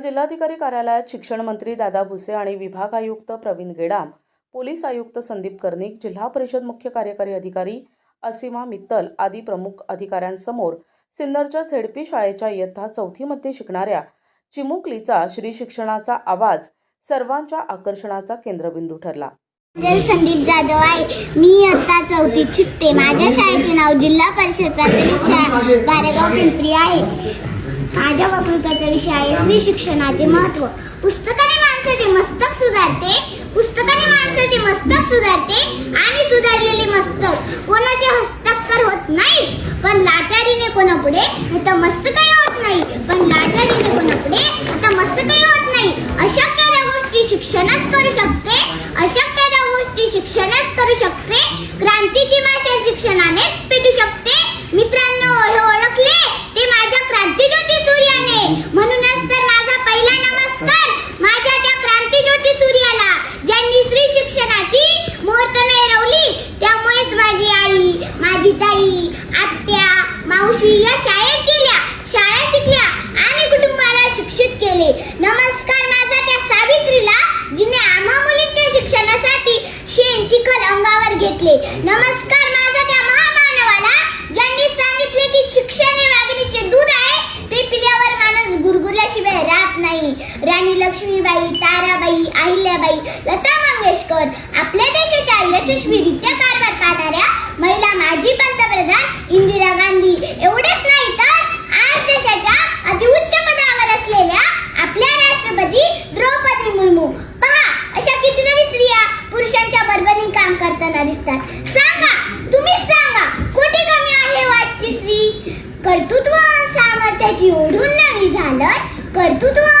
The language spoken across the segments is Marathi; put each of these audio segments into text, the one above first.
काल जिल्हाधिकारी कार्यालयात शिक्षण मंत्री दादा भुसे आणि विभाग आयुक्त प्रवीण गेडाम पोलीस आयुक्त संदीप कर्णिक जिल्हा परिषद मुख्य कार्यकारी अधिकारी असीमा मित्तल आदी प्रमुख अधिकाऱ्यांसमोर सिन्नरच्या झेडपी शाळेच्या इयत्ता चौथीमध्ये शिकणाऱ्या चिमुकलीचा श्री शिक्षणाचा आवाज सर्वांच्या आकर्षणाचा केंद्रबिंदू ठरला. संदीप जाधव आहे. मी आता चौथीत शिकते. माझ्या शाळेचे नाव जिल्हा परिषद प्राथमिक शाळा बारेगाव पिंपरी आहे. माझ्या वक्तृत्वाचा विषय आहे स्त्री शिक्षणाचे महत्त्व. पुस्तकाने माणसाचे मस्तक सुधारते पुस्तकाने माणसाचे मस्तक सुधारते आणि सुधारलेले मस्तक. कोणाचे हस्ताक्षर होत नाही पण लाचारीने कोणापुढे? तर मस्तकही होत नाही पण लाचारीने कोणापुढे? तर मस्तकही होत नाही. अशक्य त्या गोष्टी शिक्षणच करू शकते. अशक्य त्या गोष्टी शिक्षणच करू शकते. क्रांतीची भाषा शिक्षणानेच पेटू शकते मित्रांनो हे ओळखले ते माझ्या क्रांतीज्योती सूर्याने म्हणूनच तर माझा पहिला नमस्कार माझ्या त्या क्रांतीज्योती सूर्याला ज्यांनी स्त्री शिक्षणाची मुहूर्त मिरवली त्यामुळेच माझी आई आजी आत्या मावशी या शाळेत गेल्या. शाळा शिकल्या आणि कुटुंबाला शिक्षित केले. नमस्कार माझा त्या सावित्रीला जिने आम्हा मुलींच्या शिक्षणासाठी शेण चिखल अंगावर घेतले. नमस्कार माझा त्या महामानवाला ज्यांनी सांगितले की शिक्षण हे वाघिणीचे दूध आहे ते पिल्यावर माणूस गुरगुरल्याशिवाय राहत नाही राणी लक्ष्मीबाई ताराबाई अहिल्याबाई लता मंगेशकर आपल्या देशाच्या यशस्वीरित्या कारभार पाहणाऱ्या महिला माजी पंतप्रधान इंदिरा गांधी. एवढेच नाही तर आज देशाच्या अतिउच्च पदावर असलेल्या आपल्या राष्ट्रपती द्रौपदी मुर्मू पहा अशा कितीतरी स्त्रिया पुरुषांच्या बरोबरीने काम करताना दिसतात सांगा तुम्हीच सांगा कुठे कमी आहे वाटची स्त्री कर्तृत्व आणि सामर्थ्याची ओढून नवी झालं कर्तृत्व आणि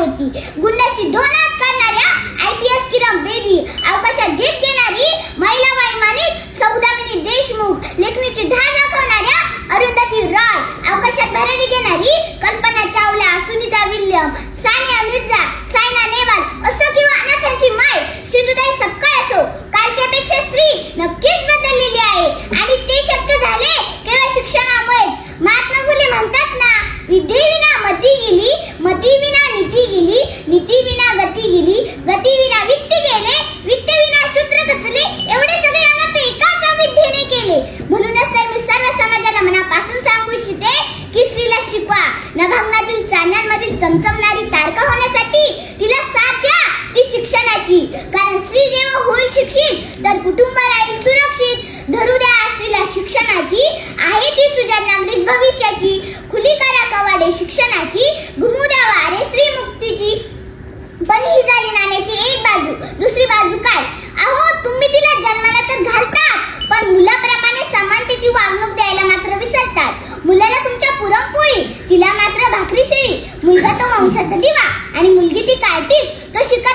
होती. ज्योती दोन हात करणाऱ्या I P S Kiran Bedi अवकाशात झेप घेणारी महिला वैमानिक सौदामिनी देशमुख लेखणीची धार दाखवणाऱ्या अरुंधती रॉय अवकाशात भरारी घेणारी कल्पना चावला सुनीता विल्यम सानिया मिर्झा सायना नेहवाल असो किंवा अनाथांची माय सिंधुताई सपकाळ असो कालच्यापेक्षा स्त्री नक्कीच बदललेली आहे. आणि ते शक्य झाले केवळ शिक्षणामुळे महात्मा फुले म्हणतात ना विद्येविना मती गेली मती विना विधी गेली नीती विना गती गेली गती विना वित्त गेले वित्त विना सूत्र कचले एवढे सगळे अनर्थ एकाच अविद्येने केले म्हणूनच तर मी सर्व समाजाला मनापासून सांगू इच्छिते की स्त्रीला शिकवा नभांगणातील चांदण्यांमधील चमचमणारी तारका होण्यासाठी तिला साथ द्या ती शिक्षणाची कारण स्त्री जेव्हा होईल शिक्षित तर कुटुंब राहील सुरक्षित धरू द्या स्त्रीला शिक्षणाची आहे ती सुजा नागरिक भविष्याची खुली करा कवाडे शिक्षणाची घुमू द्या वारे स्त्री मुक्तीची पण ही झाली नाण्याची एक बाजू. दुसरी बाजू काय? अहो तुम्ही तिला जन्माला तर घालतात पण मुलाप्रमाणे समानतेची वागणूक द्यायला मात्र विसरतात. मुलाला तुमच्या पुरणपोळी तिला मात्र भाकरी शेळी. मुलगा तो वंशाचा दिवा आणि मुलगी ती कार्टीज तो शिकत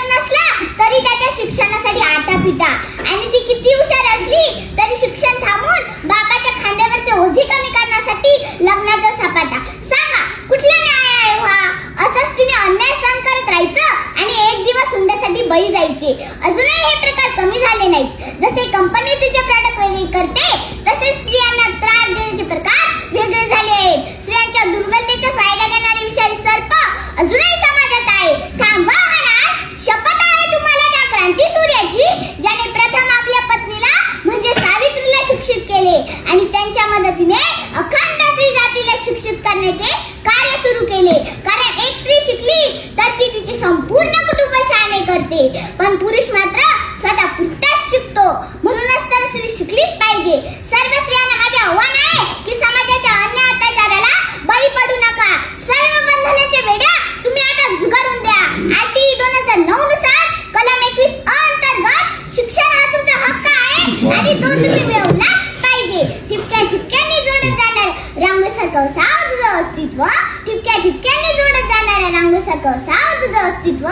जसे कंपनी तिचे प्रॉडक्ट वेगळे करते तसे स्त्रियांना त्रास देण्याचे प्रकार वेगळे झाले आहेत. स्त्रियांच्या दुर्बलतेचा फायदा घेणारे विषारी सर्प अजूनही समाजात आहे. थांबवा हा नाश शपथ आहे तुम्हाला त्या क्रांती सूर्याची ज्याने प्रथम आपल्या पत्नीला म्हणजे सावित्रीला शिक्षित केले आणि त्यांच्या मदतीने अखंड स्त्री जातीला शिक्षित करण्याचे कार्य सुरू केले कारण एक स्त्री शिकली तर ती तिचे संपूर्ण कुटुंब शहाणे करते पण पुरुष मात्र स्वतः पुरताच शिकतो म्हणूनच तर स्त्री शिकलीच पाहिजे सर्व स्त्रियांना माझे आव्हान आहे की समाजाच्या अन्य अत्याचाराला बळी पडू नका. सर्व बंधनाचे वेड्या तुम्ही आता झुगारून द्या. आयटी दोन हजार नऊ नुसार कलम एकवीस अंतर्गत शिक्षण हा तुमचा हक्क आहे. आणि तो तुम्ही मिळवलाच पाहिजे. ठिपक्या ठिपक्यांनी जोडत जाणार रांगसारखं साव तुझं अस्तित्व. ठिपक्या ठिपक्यांनी जोडत जाणाऱ्या रांगोसारखं हक्क असावं तुझं अस्तित्व.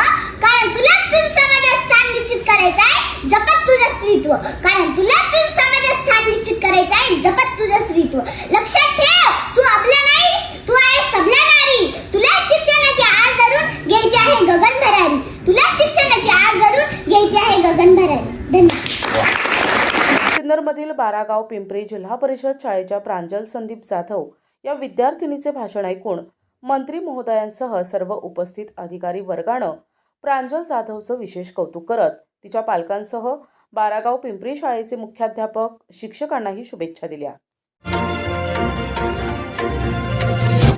कारण तुला तुझ समाजात स्थान निश्चित करायचं आहे जपत तुझं अस्तित्व. कारण तुला तुझ करायचं आहे. जपत तुझं स्त्रीत्व. लक्षात ठेव तू आपला नाही तू आहे सबला नारी. तुला शिक्षणाची आळ धरून घ्यायची आहे गगन भरारी. तुला शिक्षणाची आळ धरून घ्यायची आहे गगन भरारी. धन्यवाद. सिन्नरमधील बारागाव पिंपरी जिल्हा परिषद शाळेच्या प्रांजल संदीप जाधव या विद्यार्थिनीचे भाषण ऐकून मंत्री महोदयांसह सर्व उपस्थित अधिकारी वर्गानं प्रांजल जाधवचं विशेष कौतुक करत तिच्या पालकांसह बारागाव पिंपरी शाळेचे मुख्याध्यापक शिक्षकांनाही शुभेच्छा दिल्या.